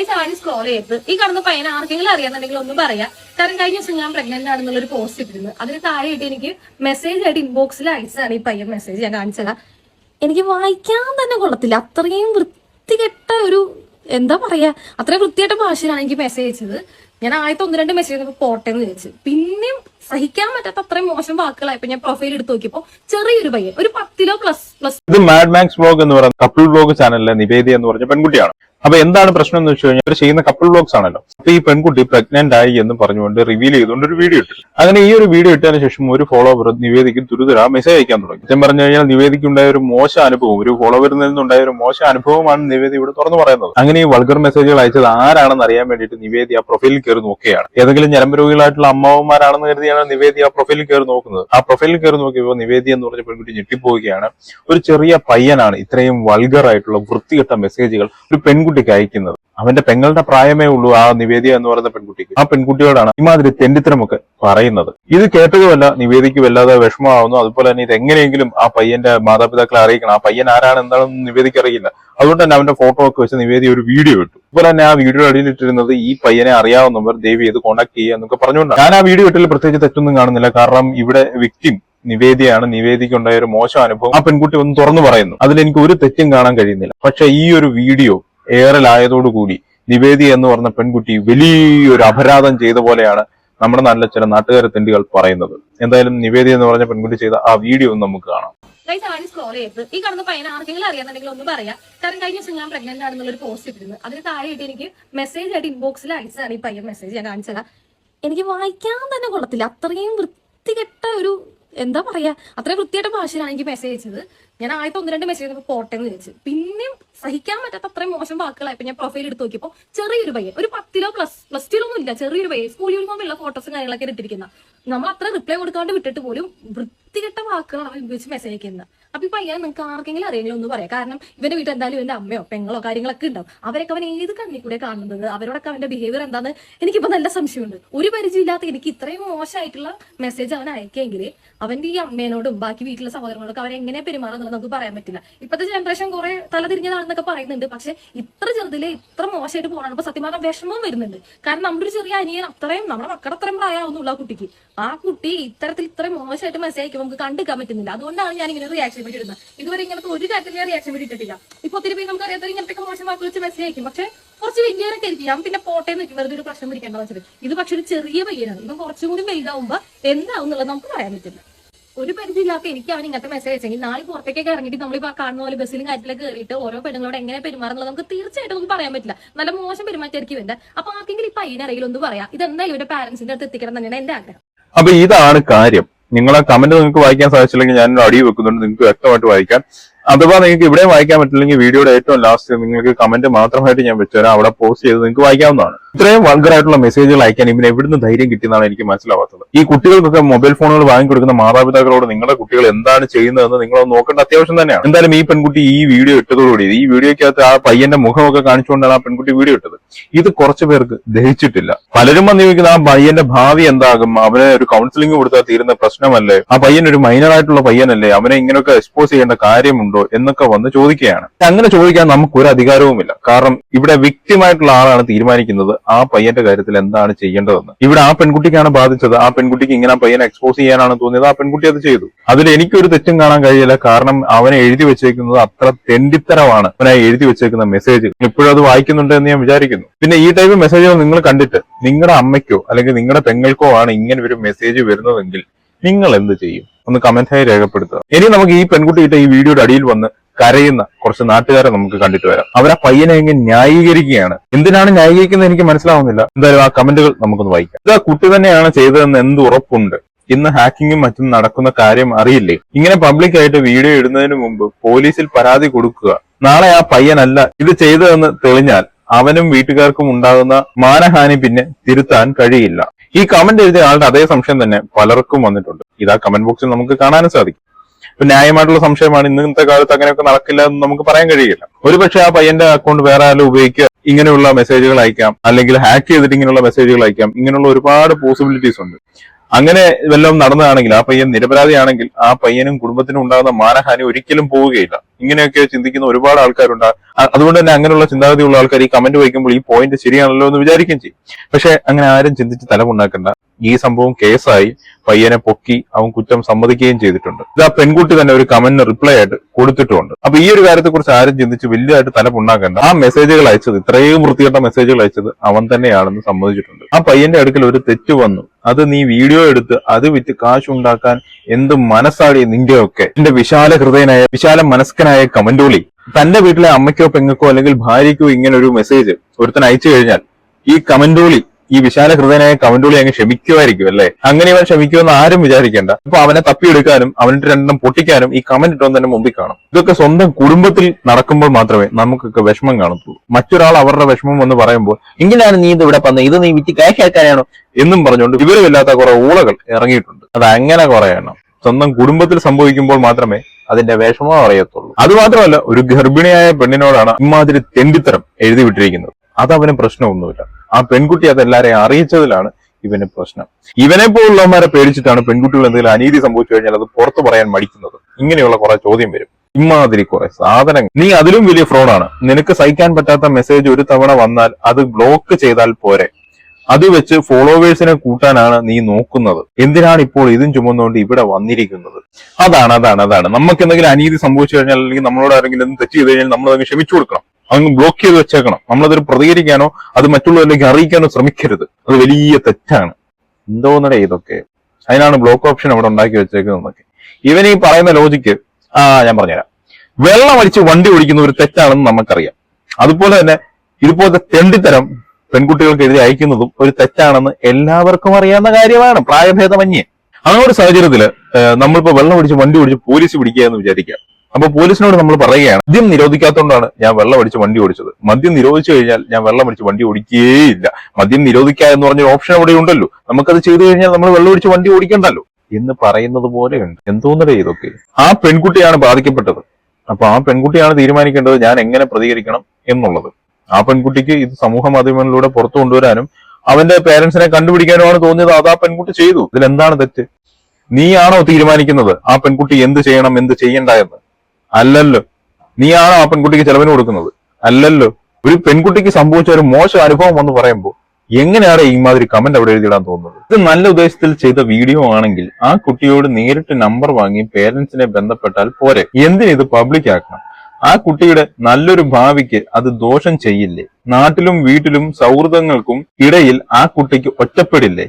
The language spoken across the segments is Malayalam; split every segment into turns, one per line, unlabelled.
ഗൈസ് ആണ് സ്ക്രോൾ ചെയ്ത് ഈ കാണുന്ന പയ്യൻ ആർക്കെങ്കിലും അറിയാന്നുണ്ടെങ്കിൽ ഒന്ന് പറയാം. കാരണം കഴിഞ്ഞ ദിവസം ഞാൻ പ്രഗ്നന്റ് ആണെന്നുള്ള ഒരു പോസ്റ്റ് ഇട്ടിരുന്നു. അതിന് താഴെയായിട്ട് എനിക്ക് മെസ്സേജ് ആയിട്ട് ഇൻബോക്സിൽ അയച്ചതാണ് ഈ പയ്യൻ മെസ്സേജ് ഞാൻ കാണിച്ചതാ. എനിക്ക് വായിക്കാൻ തന്നെ കൊള്ളത്തില്ല. അത്രയും വൃത്തികെട്ട ഒരു എന്താ പറയാ അത്രയും വൃത്തിയായിട്ട ഭാഷയിലാണ് എനിക്ക് മെസ്സേജ് അയച്ചത്. ഞാൻ ആദ്യത്തെ ഒന്ന് രണ്ട് മെസ്സേജ് പോട്ടെ എന്ന് ചോദിച്ചു പിന്നെയും സഹിക്കാൻ പറ്റാത്ത അത്രയും മോശം വാക്കുകളായപ്പോ ഞാൻ പ്രൊഫൈൽ എടുത്ത് നോക്കിയപ്പോ ചെറിയൊരു പയ്യൻ ഒരു പത്തിലോ പ്ലസ് പ്ലസ്
ഇത് മാഡ് മാക്സ് ബ്ലോഗ് എന്ന് പറയുന്ന കപ്പിൾ ബ്ലോഗ് ചാനലിലെ നിവേദി എന്ന് പറഞ്ഞ പെൺകുട്ടിയാണ്. അപ്പൊ എന്താണ് പ്രശ്നം എന്ന് വെച്ച് കഴിഞ്ഞാൽ ചെയ്യുന്ന കപ്പിൾ ബ്ലോഗ്സ് ആണല്ലോ. അപ്പൊ ഈ പെൺകുട്ടി പ്രഗ്നന്റ് ആയി എന്ന് പറഞ്ഞുകൊണ്ട് റിവീൽ ചെയ്തുകൊണ്ട് ഒരു വീഡിയോ ഇട്ടു. അങ്ങനെ ഈ ഒരു വീഡിയോ ഇട്ടതിന് ശേഷം ഒരു ഫോളോവർ നിവേദിക്ക് തുരുതുര മെസ്സേജ് അയക്കാൻ തുടങ്ങി. സത്യം പറഞ്ഞു കഴിഞ്ഞാൽ നിവേദിക്ക് ഉണ്ടായ ഒരു മോശ അനുഭവം ഒരു ഫോളോവറിൽ നിന്നുണ്ടായ ഒരു മോശ അനുഭവമാണ് നിവേദി ഇവിടെ തുറന്നു പറയുന്നത്. അങ്ങനെ ഈ വൾഗർ മെസ്സേജുകൾ അയച്ചത് ആരാണെന്ന് അറിയാൻ വേണ്ടിയിട്ട് നിവേദി ആ പ്രൊഫൈലിൽ കയറി നോക്കുകയാണ്. ഏതെങ്കിലും ഞരമ്പ് രോഗികളായിട്ടുള്ള അമ്മാവന്മാരാണെന്ന് കരുതിയാണ് നിവേദി ആ പ്രൊഫൈലിൽ കയറി നോക്കുന്നത്. ആ പ്രൊഫൈലിൽ കയറി നോക്കിയപ്പോൾ നിവേദി എന്ന് പറഞ്ഞ പെൺകുട്ടി ഞെട്ടിപ്പോവുകയാണ്. ഒരു ചെറിയ പയ്യനാണ് ഇത്രയും വൾഗർ ആയിട്ടുള്ള വൃത്തികെട്ട മെസ്സേജുകൾ ഒരു പെൺകുട്ടിക്ക് അയക്കുന്നത്. അവന്റെ പെങ്ങളുടെ പ്രായമേ ഉള്ളൂ ആ നിവേദിക എന്ന് പറയുന്ന പെൺകുട്ടിക്ക്. ആ പെൺകുട്ടിയോടാണ് ഇമാതിരി തെണ്ടിത്തരമൊക്കെ പറയുന്നത്. ഇത് കേട്ടതുമല്ല നിവേദിക്ക് വല്ലാതെ വിഷമമാവുന്നു. അതുപോലെ തന്നെ ഇത് എങ്ങനെയെങ്കിലും ആ പയ്യന്റെ മാതാപിതാക്കളെ അറിയിക്കണം. ആ പയ്യൻ ആരാണ് എന്താണെന്ന് നിവേദിക്ക് അറിയില്ല. അതുകൊണ്ട് തന്നെ അവന്റെ ഫോട്ടോ ഒക്കെ വെച്ച് നിവേദി ഒരു വീഡിയോ ഇട്ടു. അതുപോലെ തന്നെ ആ വീഡിയോ അടിയിലിട്ടിരുന്നത് ഈ പയ്യനെ അറിയാവുന്നവർ ദേവി ഇത് കോണ്ടാക്ട് ചെയ്യുക എന്നൊക്കെ പറഞ്ഞുകൊണ്ടാണ്. ഞാൻ ആ വീഡിയോ ഇട്ടിൽ പ്രത്യേകിച്ച് തെറ്റൊന്നും കാണുന്നില്ല. കാരണം ഇവിടെ വ്യക്തി നിവേദിയാണ്. നിവേദിക്ക് ഉണ്ടായ ഒരു മോശം അനുഭവം ആ പെൺകുട്ടി ഒന്ന് തുറന്നു പറയുന്നു. അതിൽ എനിക്ക് ഒരു തെറ്റും കാണാൻ കഴിയുന്നില്ല. പക്ഷെ ഈ ഒരു വീഡിയോ എയറിലായതോടുകൂടി നിവേദി എന്ന് പറഞ്ഞ പെൺകുട്ടി വലിയൊരു അപരാധം ചെയ്ത പോലെയാണ് നമ്മുടെ നല്ല ചില നാട്ടുകാരെ തെണ്ടികൾ പറയുന്നത്. എന്തായാലും നിവേദി എന്ന് പറഞ്ഞ പെൺകുട്ടി ചെയ്ത ആ വീഡിയോ നമുക്ക് കാണാം.
ഗൈസ് ആണ് സ്ക്രോൾ ചെയ്ത് ഈ കാണുന്ന പയ്യൻ ആർക്കെങ്കിലും അറിയാന്നുണ്ടെങ്കിൽ ഒന്ന് പറയാം. കാരണം കഴിഞ്ഞ ദിവസം ഞാൻ പ്രഗ്നന്റ് ആണെന്നുള്ള ഒരു പോസ്റ്റ് ഇട്ടിരുന്നു. അതിന് താഴെയായിട്ട് എനിക്ക് മെസ്സേജ് ആയിട്ട് ഇൻബോക്സിൽ അയച്ചതാണ് ഈ പയ്യൻ മെസ്സേജ് ഞാൻ കാണിച്ചതാ. എനിക്ക് വായിക്കാൻ തന്നെ കൊള്ളത്തില്ല. അത്രയും വൃത്തികെട്ട ഒരു എന്താ പറയാ അത്രയും വൃത്തിയായിട്ട് ഭാഷയിലാണ് എനിക്ക് മെസ്സേജ് അയച്ചത്. ഞാൻ ആദ്യത്തെ ഒന്ന് രണ്ട് മെസ്സേജ് പോട്ടെ എന്ന് ചോദിച്ചു പിന്നെയും സഹിക്കാൻ പറ്റാത്ത അത്രയും മോശം വാക്കുകളായപ്പോ ഞാൻ പ്രൊഫൈൽ എടുത്ത് നോക്കിയപ്പോ ചെറിയൊരു പയ്യൻ ഒരു പത്തിലോ പ്ലസ് പ്ലസ് ടു ഒന്നും ഇല്ല ചെറിയൊരു പയ്യൻ സ്കൂൾ യൂണിഫോമിലുള്ള ഫോട്ടോസും കാര്യങ്ങളൊക്കെ ഇട്ടിരിക്കുന്ന നമ്മൾ അത്ര റിപ്ലൈ കൊടുക്കാണ്ട് വിട്ടിട്ട് പോലും വൃത്തികെട്ട വാക്കുകളാണ് ഉപയോഗിച്ച് മെസ്സേജ് അയക്കുന്നത് അപ്പൊ ഈ പയ്യൻ നിങ്ങൾക്ക് ആർക്കെങ്കിലും അറിയെങ്കിലും ഒന്ന് പറയാം. കാരണം ഇവന്റെ വീട്ടിൽ എന്തായാലും ഇവന്റെ അമ്മയോ പെങ്ങളോ കാര്യങ്ങളൊക്കെ ഉണ്ടാവും. അവരൊക്കെ അവൻ ഏത് കണ്ണിൽ കൂടെ കാണുന്നത്? അവരോടൊക്കെ അവന്റെ ബിഹേവിയർ എന്താന്ന് എനിക്കിപ്പോ നല്ല സംശയമുണ്ട്. ഒരു പരിചയമില്ലാത്ത എനിക്ക് ഇത്രയും മോശമായിട്ടുള്ള മെസ്സേജ് അവൻ അയക്കെങ്കിൽ അവന്റെ ഈ അമ്മേനോടും ബാക്കി വീട്ടിലെ സഹോദരങ്ങളോടൊക്കെ അവരെ എങ്ങനെ പെരുമാറുന്നുള്ളത് നമുക്ക് പറയാൻ പറ്റില്ല. ഇപ്പോഴത്തെ ജനറേഷൻ കുറെ തലതിരിഞ്ഞതാണെന്നൊക്കെ പറയുന്നുണ്ട്. പക്ഷെ ഇത്ര ചെറുതിലെ ഇത്ര മോശമായിട്ട് പോകണം അപ്പൊ സത്യം പറഞ്ഞാൽ വിഷമം വരുന്നുണ്ട്. കാരണം നമ്മുടെ ഒരു ചെറിയ അനിയൻ അത്രയും നമ്മുടെ മക്കളുടെ അത്രയും പ്രായമാവുന്നുള്ള ആ കുട്ടിക്ക്. ആ കുട്ടി ഇത്തരത്തിൽ ഇത്രയും മോശമായിട്ട് മെസ്സേജ് അയക്കുമ്പോൾ നമുക്ക് കണ്ടെടുക്കാൻ പറ്റുന്നില്ല. അതുകൊണ്ടാണ് ഞാൻ ഇങ്ങനെ റിയാക്ഷൻ വേണ്ടി ഇടുന്നത്. ഇതുവരെ ഇങ്ങനത്തെ ഒരു കാര്യത്തിൽ ഞാൻ റിയാക്ഷൻ വേണ്ടി ഇട്ടിട്ടില്ല. ഇപ്പൊ ഒത്തിരി പേര് നമുക്ക് അറിയാത്ത ഇങ്ങനത്തെ മോശം വാക്കുകൾ വെച്ച് മെസ്സേജ് അയക്കും. പക്ഷെ കുറച്ച് വലിയവരൊക്കെ ആയിരിക്കും. ഞാൻ പിന്നെ പോട്ടെ നിൽക്കും വെറുതെ ഒരു പ്രശ്നം പിടിക്കേണ്ട വെച്ചിട്ട് ഇത് പക്ഷെ ഒരു ചെറിയ പയ്യനാണ്. ഇപ്പം കുറച്ചും കൂടി വലുതാവുമ്പോ എന്താവും എന്നുള്ളത് നമുക്ക് പറയാൻ പറ്റില്ല. ഒരു പരിധിയില്ലാത്ത എനിക്ക് അവൻ ഇങ്ങനത്തെ മെസ്സേജ് അയച്ചെങ്കിൽ നാളെ പുറത്തേക്കൊക്കെ ഇറങ്ങിയിട്ട് നമ്മളിപ്പോ കാണുന്ന പോലെ ബസ്സിലും കാര്യത്തിലൊക്കെ കയറിയിട്ട് ഓരോ പെണ്ണുങ്ങളോട് എങ്ങനെ പെരുമാറുന്നത് നമുക്ക് തീർച്ചയായിട്ടും നമുക്ക് പറയാൻ പറ്റില്ല. നല്ല മോശം പെരുമാറ്റമായിരിക്കും എന്റെ അപ്പൊ ആർക്കെങ്കിലും ഇപ്പൊ അതിനറിയില്ല ഒന്ന് പറയാം. ഇതെന്തായാലും ഇവരുടെ പാരന്റ്സിന്റെ അടുത്ത് എത്തിക്കണം തന്നെയാണ് എന്റെ ആഗ്രഹം.
അപ്പൊ ഇതാണ് കാര്യം. നിങ്ങളെ കമന്റ് നിങ്ങൾക്ക് വായിക്കാൻ സാധിച്ചില്ലെങ്കിൽ ഞാൻ അടി വെക്കുന്നുണ്ട്. നിങ്ങൾക്ക് വ്യക്തമായിട്ട് വായിക്കാൻ അഥവാ നിങ്ങൾക്ക് ഇവിടെ വായിക്കാൻ പറ്റില്ലെങ്കിൽ വീഡിയോയുടെ ഏറ്റവും ലാസ്റ്റ് നിങ്ങൾക്ക് കമന്റ് മാത്രമായിട്ട് ഞാൻ വെച്ചുതരാം. അവിടെ പോസ്റ്റ് ചെയ്ത് നിങ്ങൾക്ക് വായിക്കാവുന്നതാണ്. ഇത്രയും വൾഗറായിട്ടുള്ള മെസ്സേജുകൾ അയക്കാൻ ഇവന് എവിടുന്ന് ധൈര്യം കിട്ടിയെന്നാണ് എനിക്ക് മനസ്സിലാവാത്തത്. ഈ കുട്ടികൾക്കൊക്കെ മൊബൈൽ ഫോണുകൾ വാങ്ങിക്കൊടുക്കുന്ന മാതാപിതാക്കളോട് നിങ്ങളുടെ കുട്ടികൾ എന്താണ് ചെയ്യുന്നതെന്ന് നിങ്ങൾ നോക്കേണ്ട അത്യാവശ്യം തന്നെയാണ്. എന്തായാലും ഈ പെൺകുട്ടി ഈ വീഡിയോ ഇട്ടതോടുകൂടി ഈ വീഡിയോയ്ക്കകത്ത് ആ പയ്യന്റെ മുഖമൊക്കെ കാണിച്ചുകൊണ്ടാണ് ആ പെൺകുട്ടി വീഡിയോ ഇട്ടത്. ഇത് കുറച്ചു പേർക്ക് ദഹിച്ചിട്ടില്ല. പലരും വന്ന് ചോദിക്കുന്ന ആ പയ്യന്റെ ഭാവി എന്താകും? അവനെ ഒരു കൗൺസിലിംഗ് കൊടുത്താൽ തീരുന്ന പ്രശ്നമല്ലേ? ആ പയ്യൻ ഒരു മൈനറായിട്ടുള്ള പയ്യനല്ലേ? അവനെ ഇങ്ങനെയൊക്കെ എക്സ്പോസ് ചെയ്യേണ്ട കാര്യമുണ്ടോ? എന്നൊക്കെ വന്ന് ചോദിക്കുകയാണ്. അങ്ങനെ ചോദിക്കാൻ നമുക്ക് ഒരു അധികാരവുമില്ല. കാരണം ഇവിടെ വ്യക്തിമായിട്ടുള്ള ആളാണ് തീരുമാനിക്കുന്നത്. ആ പയ്യന്റെ കാര്യത്തിൽ എന്താണ് ചെയ്യേണ്ടതെന്ന്. ഇവിടെ ആ പെൺകുട്ടിക്കാണ് ബാധിച്ചത്. ആ പെൺകുട്ടിക്ക് ഇങ്ങനെ പയ്യനെ എക്സ്പോസ് ചെയ്യാനാണ് തോന്നിയത്. ആ പെൺകുട്ടി അത് ചെയ്തു. അതിൽ എനിക്കൊരു തെറ്റും കാണാൻ കഴിയില്ല. കാരണം അവനെ എഴുതി വെച്ചേക്കുന്നത് അത്ര തെണ്ടിത്തരമാണ്. അവനെ എഴുതി വെച്ചേക്കുന്ന മെസ്സേജ് ഇപ്പോഴും അത് വായിക്കുന്നുണ്ട് എന്ന് ഞാൻ വിചാരിക്കുന്നു. പിന്നെ ഈ ടൈപ്പ് മെസ്സേജുകൾ നിങ്ങൾ കണ്ടിട്ട് നിങ്ങളുടെ അമ്മയ്ക്കോ അല്ലെങ്കിൽ നിങ്ങളുടെ പെങ്ങൾക്കോ ആണ് ഇങ്ങനെ ഒരു മെസ്സേജ് വരുന്നതെങ്കിൽ നിങ്ങൾ എന്ത് ചെയ്യും? ഒന്ന് കമന്റായി രേഖപ്പെടുത്തുക. ഇനി നമുക്ക് ഈ പെൺകുട്ടിയുടെ ഈ വീഡിയോയുടെ അടിയിൽ വന്ന് കരയുന്ന കുറച്ച് നാട്ടുകാരെ നമുക്ക് കണ്ടിട്ട് വരാം. അവർ ആ പയ്യനെ എങ്ങനെ ന്യായീകരിക്കുകയാണ്. എന്തിനാണ് ന്യായീകരിക്കുന്നത് എനിക്ക് മനസ്സിലാവുന്നില്ല. എന്തായാലും ആ കമന്റുകൾ നമുക്കൊന്ന് വായിക്കാം. ഇത് ആ കുട്ടി തന്നെയാണ് ചെയ്തതെന്ന് എന്ത് ഉറപ്പുണ്ട്? ഇന്ന് ഹാക്കിങ്ങും മറ്റും നടക്കുന്ന കാര്യം അറിയില്ലേ? ഇങ്ങനെ പബ്ലിക് ആയിട്ട് വീഡിയോ ഇടുന്നതിന് മുമ്പ് പോലീസിൽ പരാതി കൊടുക്കുക. നാളെ ആ പയ്യനല്ല ഇത് ചെയ്തതെന്ന് തെളിഞ്ഞാൽ അവനും വീട്ടുകാർക്കും ഉണ്ടാകുന്ന മാനഹാനി പിന്നെ തിരുത്താൻ കഴിയില്ല. ഈ കമന്റ് എഴുതിയ ആളുടെ അതേ സംശയം തന്നെ പലർക്കും വന്നിട്ടുണ്ട്. ഇത് ആ കമന്റ് ബോക്സിൽ നമുക്ക് കാണാനും സാധിക്കും. ഇപ്പൊ ന്യായമായിട്ടുള്ള സംശയമാണ് ഇന്നത്തെ കാലത്ത് അങ്ങനെയൊക്കെ നടക്കില്ല എന്ന് നമുക്ക് പറയാൻ കഴിയില്ല. ഒരുപക്ഷെ ആ പയ്യന്റെ അക്കൗണ്ട് വേറെ ആരും ഉപയോഗിക്കുക ഇങ്ങനെയുള്ള മെസ്സേജുകൾ അയക്കാം അല്ലെങ്കിൽ ഹാക്ക് ചെയ്തിട്ട് ഇങ്ങനെയുള്ള മെസ്സേജുകൾ അയക്കാം ഇങ്ങനെയുള്ള ഒരുപാട് പോസിബിലിറ്റീസ് ഉണ്ട്. അങ്ങനെ വല്ലതും നടന്നതാണെങ്കിൽ ആ പയ്യൻ നിരപരാധിയാണെങ്കിൽ ആ പയ്യനും കുടുംബത്തിനും ഉണ്ടാകുന്ന മാനഹാനി ഒരിക്കലും പോവുകയില്ല. ഇങ്ങനെയൊക്കെ ചിന്തിക്കുന്ന ഒരുപാട് ആൾക്കാരുണ്ട്. അതുകൊണ്ട് തന്നെ അങ്ങനെയുള്ള ചിന്താഗതിയുള്ള ആൾക്കാർ ഈ കമന്റ് വായിക്കുമ്പോൾ ഈ പോയിന്റ് ശരിയാണല്ലോ എന്ന് വിചാരിക്കുകയും ചെയ്യും. പക്ഷെ അങ്ങനെ ആരും ചിന്തിച്ച് തലമുണ്ടാക്കണ്ട. ഈ സംഭവം കേസായി പയ്യനെ പൊക്കി അവൻ കുറ്റം സമ്മതിക്കുകയും ചെയ്തിട്ടുണ്ട്. ഇത് ആ പെൺകുട്ടി തന്നെ ഒരു കമന്റിന് റിപ്ലൈ ആയിട്ട് കൊടുത്തിട്ടുണ്ട് അപ്പൊ ഈ ഒരു കാര്യത്തെ കുറിച്ച് ആരും ചിന്തിച്ച് വലിയതായിട്ട് തലമുണ്ടാക്കണ്ട. ആ മെസ്സേജുകൾ അയച്ചത് ഇത്രയും വൃത്തികെട്ട മെസ്സേജുകൾ അയച്ചത് അവൻ തന്നെയാണെന്ന് സമ്മതിച്ചിട്ടുണ്ട്. ആ പയ്യന്റെ അടുക്കൽ ഒരു തെറ്റ് വന്നു. അത് നീ വീഡിയോ എടുത്ത് അത് വിറ്റ് കാശുണ്ടാക്കാൻ എന്ത് മനസ്സാടി നിന്റെയൊക്കെ. എന്റെ വിശാല ഹൃദയനായ വിശാല മനസ്കനായ കമന്റോളി തന്റെ വീട്ടിലെ അമ്മയ്ക്കോ പെങ്ങൾക്കോ അല്ലെങ്കിൽ ഭാര്യയ്ക്കോ ഇങ്ങനെ ഒരു മെസ്സേജ് ഒരുത്തൻ അയച്ചു കഴിഞ്ഞാൽ ഈ കമന്റോളി ഈ വിശാല ഹൃദയനായ കമന്റോളി അങ്ങ് ക്ഷമിക്കുമായിരിക്കും അല്ലെ? അങ്ങനെ ഇവൻ ക്ഷമിക്കുമെന്ന് ആരും വിചാരിക്കേണ്ട. അപ്പൊ അവനെ തപ്പിയെടുക്കാനും അവനിട്ട് രണ്ടെണ്ണം പൊട്ടിക്കാനും ഈ കമന്റ് ഇട്ടോ തന്നെ മുമ്പിൽ കാണും. ഇതൊക്കെ സ്വന്തം കുടുംബത്തിൽ നടക്കുമ്പോൾ മാത്രമേ നമുക്കൊക്കെ വിഷമം കാണത്തുള്ളൂ. മറ്റൊരാൾ അവരുടെ വിഷമം എന്ന് പറയുമ്പോൾ ഇങ്ങനെയാണ് നീ ഇത് ഇവിടെ പറഞ്ഞത് ഇത് നീ വിറ്റ് കാശാക്കാനാണോ എന്നും പറഞ്ഞുകൊണ്ട് വിവരമില്ലാത്ത കുറെ ഊളകൾ ഇറങ്ങിയിട്ടുണ്ട്. അത് അങ്ങനെ കുറെ എണ്ണം. സ്വന്തം കുടുംബത്തിൽ സംഭവിക്കുമ്പോൾ മാത്രമേ അതിന്റെ വിഷമം അറിയത്തുള്ളൂ. അത് മാത്രമല്ല ഒരു ഗർഭിണിയായ പെണ്ണിനോടാണ് ഇമാതിരി തെണ്ടിത്തരം എഴുതി വിട്ടിരിക്കുന്നത്. അത് അവന് പ്രശ്നമൊന്നുമില്ല. ആ പെൺകുട്ടി അത് എല്ലാരെയും അറിയിച്ചതിലാണ് ഇവന് പ്രശ്നം. ഇവനെ പോലുള്ളവന്മാരെ പേടിച്ചിട്ടാണ് പെൺകുട്ടികൾ എന്തെങ്കിലും അനീതി സംഭവിച്ചു കഴിഞ്ഞാൽ അത് പുറത്തു പറയാൻ മടിക്കുന്നത്. ഇങ്ങനെയുള്ള കുറെ ചോദ്യം വരും. ഇമാതിരി കുറെ സാധനങ്ങൾ. നീ അതിലും വലിയ ഫ്രോഡാണ് നിനക്ക് സഹിക്കാൻ പറ്റാത്ത മെസ്സേജ് ഒരു തവണ വന്നാൽ അത് ബ്ലോക്ക് ചെയ്താൽ പോരെ. അത് വെച്ച് ഫോളോവേഴ്സിനെ കൂട്ടാനാണ് നീ നോക്കുന്നത്. എന്തിനാണ് ഇപ്പോൾ ഇതും ചുമന്നുകൊണ്ട് ഇവിടെ വന്നിരിക്കുന്നത്? അതാണ് അതാണ് അതാണ്. നമുക്ക് എന്തെങ്കിലും അനീതി സംഭവിച്ചു കഴിഞ്ഞാൽ അല്ലെങ്കിൽ നമ്മളോട് ആരെങ്കിലും തെറ്റ് ചെയ്ത് കഴിഞ്ഞാൽ നമ്മൾ അതിന് ക്ഷമിച്ചു കൊടുക്കണം. അങ്ങ് ബ്ലോക്ക് ചെയ്ത് വെച്ചേക്കണം. നമ്മളതൊരു പ്രതികരിക്കാനോ അത് മറ്റുള്ളവരിലേക്ക് അറിയിക്കാനോ ശ്രമിക്കരുത്. അത് വലിയ തെറ്റാണ്. എന്തോ എന്തോന്നടേ ഇതൊക്കെ? അതിനാണ് ബ്ലോക്ക് ഓപ്ഷൻ അവിടെ ഉണ്ടാക്കി വെച്ചേക്കുന്നതൊക്കെ ഇവൻ ഈ പറയുന്ന ലോജിക്ക് ആ ഞാൻ പറഞ്ഞുതരാം. വെള്ളം അടിച്ച് വണ്ടി ഓടിക്കുന്ന ഒരു തെറ്റാണെന്ന് നമുക്കറിയാം. അതുപോലെ തന്നെ ഇതുപോലത്തെ തെണ്ടിത്തരം പെൺകുട്ടികൾക്ക് എഴുതി അയക്കുന്നതും ഒരു തെറ്റാണെന്ന് എല്ലാവർക്കും അറിയാവുന്ന കാര്യമാണ്. പ്രായഭേദമന്യേ. ആ ഒരു സാഹചര്യത്തിൽ നമ്മളിപ്പോ വെള്ളം ഒടിച്ച് വണ്ടി ഓടിച്ച് പോലീസ് പിടിക്കുക എന്ന് വിചാരിക്കാം അപ്പൊ പോലീസിനോട് നമ്മൾ പറയുകയാണ് മദ്യം നിരോധിക്കാത്തതുകൊണ്ടാണ് ഞാൻ വെള്ളം അടിച്ച് വണ്ടി ഓടിച്ചത്. മദ്യം നിരോധിച്ചു കഴിഞ്ഞാൽ ഞാൻ വെള്ളം അടിച്ച് വണ്ടി ഓടിക്കുകയില്ല മദ്യം നിരോധിക്കുക എന്ന് പറഞ്ഞ ഓപ്ഷൻ അവിടെ ഉണ്ടല്ലോ. നമുക്കത് ചെയ്തു കഴിഞ്ഞാൽ നമ്മൾ വെള്ളം ഒടിച്ച് വണ്ടി ഓടിക്കണ്ടല്ലോ. എന്ന് പറയുന്നത് പോലെയുണ്ട്. എന്തോന്നടേ ഇതൊക്കെ? ആ പെൺകുട്ടിയാണ് ബാധിക്കപ്പെട്ടത്. അപ്പൊ ആ പെൺകുട്ടിയാണ് തീരുമാനിക്കേണ്ടത് ഞാൻ എങ്ങനെ പ്രതികരിക്കണം എന്നുള്ളത്. ആ പെൺകുട്ടിക്ക് ഇത് സമൂഹ മാധ്യമങ്ങളിലൂടെ പുറത്തു കൊണ്ടുവരാനും അവന്റെ പേരൻസിനെ കണ്ടുപിടിക്കാനുമാണ് തോന്നിയത്. അത് ആ പെൺകുട്ടി ചെയ്തു. ഇതിൽ എന്താണ് തെറ്റ്? നീയാണോ തീരുമാനിക്കുന്നത് ആ പെൺകുട്ടി എന്ത് ചെയ്യണം എന്ത് ചെയ്യണ്ട എന്ന്? അല്ലല്ലോ. നീയാണോ ആ പെൺകുട്ടിക്ക് ചെലവിന് കൊടുക്കുന്നത്? അല്ലല്ലോ. ഒരു പെൺകുട്ടിക്ക് സംഭവിച്ച ഒരു മോശം അനുഭവം എന്ന് പറയുമ്പോൾ എങ്ങനെയാണ് ഇമാതിരി കമന്റ് അവിടെ എഴുതിയിടാൻ തോന്നുന്നത്? ഇത് നല്ല ഉദ്ദേശത്തിൽ ചെയ്ത വീഡിയോ ആണെങ്കിൽ ആ കുട്ടിയോട് നേരിട്ട് നമ്പർ വാങ്ങി പേരൻസിനെ ബന്ധപ്പെട്ടാൽ പോരെ. എന്തിനു ഇത് പബ്ലിക് ആക്കണം? ആ കുട്ടിയുടെ നല്ലൊരു ഭാവിക്ക് അത് ദോഷം ചെയ്യില്ലേ? നാട്ടിലും വീട്ടിലും സൗഹൃദങ്ങൾക്കും ഇടയിൽ ആ കുട്ടിക്ക് ഒറ്റപ്പെടില്ലേ?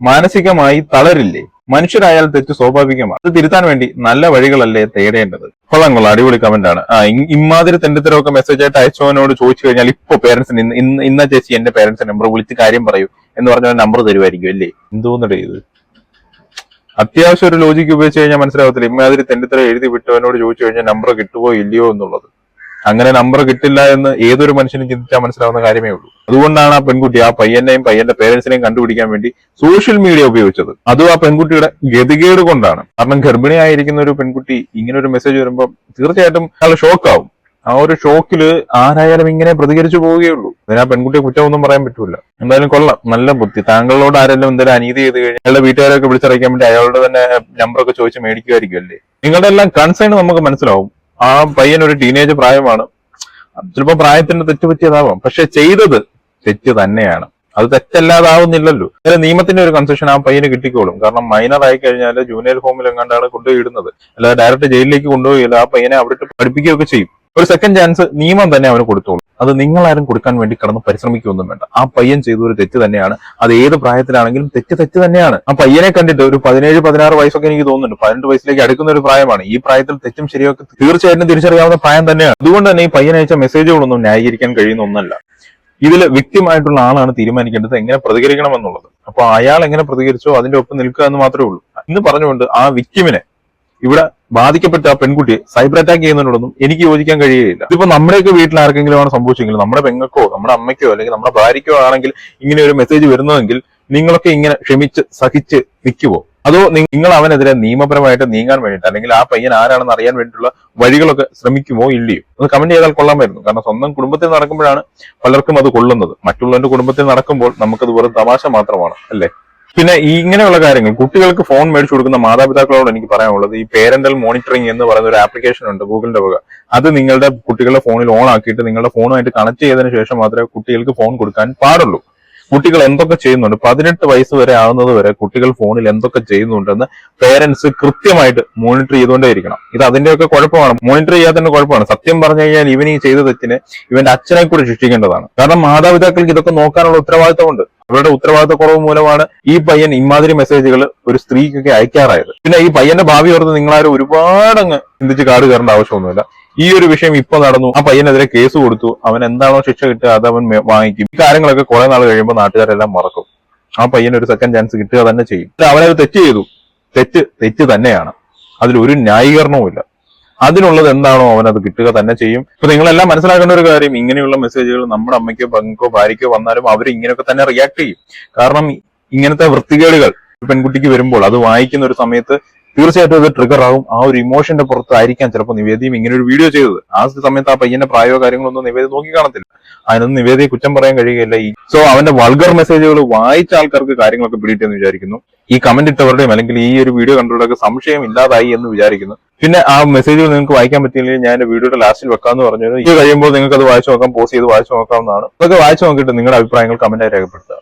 മാനസികമായി തളരില്ലേ? മനുഷ്യരായാൽ തെറ്റ് സ്വാഭാവികമാണ്. അത് തിരുത്താൻ വേണ്ടി നല്ല വഴികളല്ലേ തേടേണ്ടത്? കൊള്ളാം കൊള്ളാം. അടിപൊളി കമന്റ് ആണ്. ആ ഇമാതിരി തെണ്ടിത്തരമൊക്കെ മെസ്സേജ് ആയിട്ട് അയച്ചവനോട് ചോദിച്ചു കഴിഞ്ഞാൽ ഇപ്പൊ പേരൻസിന് ഇന്ന് ഇന്ന് ഇന്ന ചേച്ചി എന്റെ പേരൻസിന്റെ നമ്പർ വിളിച്ച് കാര്യം പറയൂ എന്ന് പറഞ്ഞ നമ്പർ തരുമായിരിക്കും അല്ലേ? എന്തോന്നടേ ഇത്? അത്യാവശ്യം ഒരു ലോജിക്ക് ഉപയോഗിച്ച് കഴിഞ്ഞാൽ മനസ്സിലാകത്തില്ല ഇമ്മാതിരി തെണ്ടിത്തരം എഴുതി വിട്ടവനോട് ചോദിച്ചു കഴിഞ്ഞാൽ നമ്പർ കിട്ടുമോ ഇല്ലയോ എന്നുള്ളത്. അങ്ങനെ നമ്പർ കിട്ടില്ല എന്ന് ഏതൊരു മനുഷ്യനും ചിന്തിച്ചാൽ മനസ്സിലാവുന്ന കാര്യമേ ഉള്ളൂ. അതുകൊണ്ടാണ് ആ പെൺകുട്ടി ആ പയ്യനെയും പയ്യന്റെ പേരൻസിനെയും കണ്ടുപിടിക്കാൻ വേണ്ടി സോഷ്യൽ മീഡിയ ഉപയോഗിച്ചത്. അതും ആ പെൺകുട്ടിയുടെ ഗതികേട് കൊണ്ടാണ്. കാരണം ഗർഭിണിയായിരിക്കുന്ന ഒരു പെൺകുട്ടി ഇങ്ങനെ ഒരു മെസ്സേജ് വരുമ്പോൾ തീർച്ചയായിട്ടും അയാൾ ഷോക്കാവും ആ ഒരു ഷോക്കിൽ ആരായാലും ഇങ്ങനെ പ്രതികരിച്ചു പോവുകയുള്ളൂ അതിന് ആ പെൺകുട്ടിയെ കുറ്റമൊന്നും പറയാൻ പറ്റൂല. എന്തായാലും കൊള്ളാം. നല്ല ബുദ്ധി. താങ്കളോട് ആരെല്ലാം എന്തെങ്കിലും അനീതി ചെയ്ത് കഴിഞ്ഞാൽ അയാളുടെ വീട്ടുകാരൊക്കെ വിളിച്ചറിയിക്കാൻ വേണ്ടി അയാളുടെ തന്നെ നമ്പറൊക്കെ ചോദിച്ച് മേടിക്കുമായിരിക്കും അല്ലേ? നിങ്ങളുടെ എല്ലാം കൺസേൺ നമുക്ക് മനസ്സിലാവും. ആ പയ്യൻ ഒരു ടീനേജ് പ്രായമാണ്. ചിലപ്പോ പ്രായത്തിന്റെ തെറ്റ് പറ്റിയതാവാം പക്ഷെ ചെയ്തത് തെറ്റ് തന്നെയാണ്. അത് തെറ്റല്ലാതാവുന്നില്ലല്ലോ. അതായത് നിയമത്തിന്റെ ഒരു കൺസെഷൻ ആ പയ്യന് കിട്ടിക്കോളും. കാരണം മൈനർ ആയി കഴിഞ്ഞാൽ ജൂനിയർ ഹോമിൽ എങ്ങാണ്ടാണ് കൊണ്ടുപോയി ഇടുന്നത്. അല്ലാതെ ഡയറക്റ്റ് ജയിലിലേക്ക് കൊണ്ടുപോയില്ല ആ പയ്യനെ അവിടെ പഠിപ്പിക്കുകയൊക്കെ ചെയ്യും. ഒരു സെക്കൻഡ് ചാൻസ് നിയമം തന്നെ അവന് കൊടുത്തോളൂ. അത് നിങ്ങളാരും കൊടുക്കാൻ വേണ്ടി കടന്ന് പരിശ്രമിക്കുകയൊന്നും വേണ്ട. ആ പയ്യൻ ചെയ്ത ഒരു തെറ്റ് തന്നെയാണ്. അത് ഏത് പ്രായത്തിലാണെങ്കിലും തെറ്റ് തെറ്റ് തന്നെയാണ്. ആ പയ്യനെ കണ്ടിട്ട് ഒരു പതിനേഴ് പതിനാറ് വയസ്സൊക്കെ എനിക്ക് തോന്നുന്നുണ്ട്. പതിനെട്ട് വയസ്സിലേക്ക് അടുക്കുന്ന ഒരു പ്രായമാണ്. ഈ പ്രായത്തിൽ തെറ്റും ശരിയൊക്കെ തീർച്ചയായിട്ടും തിരിച്ചറിയാവുന്ന പ്രായം തന്നെയാണ്. അതുകൊണ്ട് തന്നെ ഈ പയ്യൻ അയച്ച മെസ്സേജുകളൊന്നും ന്യായീകരിക്കാൻ കഴിയുന്ന ഒന്നല്ല. ഇതിൽ വ്യക്തിമായിട്ടുള്ള ആളാണ് തീരുമാനിക്കേണ്ടത് എങ്ങനെ പ്രതികരിക്കണം എന്നുള്ളത് അപ്പൊ അയാൾ എങ്ങനെ പ്രതികരിച്ചോ അതിന്റെ ഒപ്പം നിൽക്കുക എന്ന് മാത്രമേ ഉള്ളൂ. ഇന്ന് പറഞ്ഞുകൊണ്ട് ആ വിക്ടിമിനെ ഇവിടെ ബാധിക്കപ്പെട്ട ആ പെൺകുട്ടിയെ സൈബർ അറ്റാക്ക് ചെയ്യുന്നതിനോടൊന്നും എനിക്ക് യോജിക്കാൻ കഴിയുകയില്ല. ഇതിപ്പോ നമ്മുടെയൊക്കെ വീട്ടിൽ ആർക്കെങ്കിലും ആണ് സംഭവിച്ചെങ്കിൽ നമ്മുടെ പെങ്ങൾക്കോ നമ്മുടെ അമ്മയ്ക്കോ അല്ലെങ്കിൽ നമ്മുടെ ഭാര്യയ്ക്കോ ആണെങ്കിൽ ഇങ്ങനെ ഒരു മെസ്സേജ് വരുന്നതെങ്കിൽ നിങ്ങളൊക്കെ ഇങ്ങനെ ക്ഷമിച്ച് സഹിച്ച് നിൽക്കുവോ? അതോ നിങ്ങൾ അവനെതിരെ നിയമപരമായിട്ട് നീങ്ങാൻ വേണ്ടിയിട്ട് അല്ലെങ്കിൽ ആ പയ്യൻ ആരാണെന്ന് അറിയാൻ വേണ്ടിയിട്ടുള്ള വഴികളൊക്കെ ശ്രമിക്കുമോ ഇല്ലയോ? ഒന്ന് കമന്റ് ചെയ്താൽ കൊള്ളാമായിരുന്നു കാരണം സ്വന്തം കുടുംബത്തിൽ നടക്കുമ്പോഴാണ് പലർക്കും അത് കൊള്ളുന്നത്. മറ്റുള്ളവന്റെ കുടുംബത്തിൽ നടക്കുമ്പോൾ നമുക്കത് വെറും തമാശ മാത്രമാണ് അല്ലേ? പിന്നെ ഇങ്ങനെയുള്ള കാര്യങ്ങൾ കുട്ടികൾക്ക് ഫോൺ മേടിച്ചു കൊടുക്കുന്ന മാതാപിതാക്കളോട് എനിക്ക് പറയാനുള്ളത്. ഈ പേരന്റൽ മോണിറ്ററിംഗ് എന്ന് പറയുന്ന ഒരു ആപ്ലിക്കേഷൻ ഉണ്ട് ഗൂഗിളിന്റെ വക അത് നിങ്ങളുടെ കുട്ടികളുടെ ഫോണിൽ ഓൺ ആക്കിയിട്ട് നിങ്ങളുടെ ഫോണുമായിട്ട് കണക്ട് ചെയ്തതിനു ശേഷം മാത്രമേ കുട്ടികൾക്ക് ഫോൺ കൊടുക്കാൻ പാടുള്ളൂ. കുട്ടികൾ എന്തൊക്കെ ചെയ്യുന്നുണ്ട്? പതിനെട്ട് വയസ്സ് വരെ ആവുന്നത് വരെ കുട്ടികൾ ഫോണിൽ എന്തൊക്കെ ചെയ്യുന്നുണ്ടെന്ന് പേരൻസ് കൃത്യമായിട്ട് മോണിറ്റർ ചെയ്തുകൊണ്ടേ ഇരിക്കണം. ഇത് അതിന്റെയൊക്കെ കുഴപ്പമാണ്. മോണിറ്റർ ചെയ്യാത്തതിന്റെ കുഴപ്പമാണ്. സത്യം പറഞ്ഞു കഴിഞ്ഞാൽ ഇവൻ ഈ ചെയ്ത തെറ്റിന് ഇവന്റെ അച്ഛനെ കൂടി ശിക്ഷിക്കേണ്ടതാണ്. കാരണം മാതാപിതാക്കൾക്ക് ഇതൊക്കെ നോക്കാനുള്ള ഉത്തരവാദിത്തമുണ്ട്. അവരുടെ ഉത്തരവാദിത്തക്കുറവ് മൂലമാണ് ഈ പയ്യൻ ഇമാതിരി മെസ്സേജുകൾ ഒരു സ്ത്രീക്കൊക്കെ അയക്കാറായത്. പിന്നെ ഈ പയ്യന്റെ ഭാവി ഓർത്ത് നിങ്ങളാരും ഒരുപാട് അങ്ങ് ചിന്തിച്ച് കാട് കയറേണ്ട ആവശ്യമൊന്നുമില്ല. ഈ ഒരു വിഷയം ഇപ്പൊ നടന്നു. ആ പയ്യനെതിരെ കേസ് കൊടുത്തു. അവൻ എന്താണോ ശിക്ഷ കിട്ടുക അത് അവൻ വാങ്ങിക്കും. ഈ കാര്യങ്ങളൊക്കെ കുറെ നാൾ കഴിയുമ്പോൾ നാട്ടുകാരെല്ലാം മറക്കും. ആ പയ്യന് ഒരു സെക്കൻഡ് ചാൻസ് കിട്ടുക തന്നെ ചെയ്യും. അവനത് തെറ്റ് ചെയ്തു. തെറ്റ് തെറ്റ് തന്നെയാണ്. അതിൽ ഒരു ന്യായീകരണവുമില്ല അതിനുള്ളത് എന്താണോ അവനത് കിട്ടുക തന്നെ ചെയ്യും. ഇപ്പൊ നിങ്ങളെല്ലാം മനസ്സിലാക്കേണ്ട ഒരു കാര്യം ഇങ്ങനെയുള്ള മെസ്സേജുകൾ നമ്മുടെ അമ്മയ്ക്കോ പങ്കോ ഭാര്യയ്ക്കോ വന്നാലും അവർ ഇങ്ങനെയൊക്കെ തന്നെ റിയാക്ട് ചെയ്യും. കാരണം ഇങ്ങനത്തെ വൃത്തികേടുകൾ പെൺകുട്ടിക്ക് വരുമ്പോൾ അത് വായിക്കുന്ന ഒരു സമയത്ത് തീർച്ചയായിട്ടും അത് ട്രിഗർ ആകും. ആ ഒരു ഇമോഷന്റെ പുറത്തായിരിക്കാം ചിലപ്പോൾ നിവേദിയും ഇങ്ങനെ ഒരു വീഡിയോ ചെയ്തത്. ആ സമയത്ത് ആ പയ്യന്റെ പ്രായോ കാര്യങ്ങളൊന്നും നിവേദി നോക്കി കാണത്തില്ല. അതിനൊന്നും നിവേദിയെ കുറ്റം പറയാൻ കഴിയുകയില്ല. ഈ സോ അവന്റെ വൾഗർ മെസ്സേജുകൾ വായിച്ച ആൾക്കാർക്ക് കാര്യങ്ങളൊക്കെ പിടിയിട്ടെന്ന് വിചാരിക്കുന്നു. ഈ കമന്റ് ഇട്ടവരുടെയും അല്ലെങ്കിൽ ഈ ഒരു വീഡിയോ കണ്ടവരുടെയൊക്കെ സംശയം ഇല്ലാതായി എന്ന് വിചാരിക്കുന്നു. പിന്നെ ആ മെസ്സേജുകൾ നിങ്ങൾക്ക് വായിക്കാൻ പറ്റിയില്ലെങ്കിൽ ഞാൻ വീഡിയോയുടെ ലാസ്റ്റിൽ വെക്കാമെന്ന് പറഞ്ഞു ഇത് കഴിയുമ്പോൾ നിങ്ങൾക്ക് അത് വായിച്ചു നോക്കാം പോസ്റ്റ് ചെയ്ത് വായിച്ചു നോക്കാവുന്നതാണ്. അതൊക്കെ വായിച്ചു നോക്കിയിട്ട് നിങ്ങളുടെ അഭിപ്രായങ്ങൾ കമന്റായി രേഖപ്പെടുത്തുക.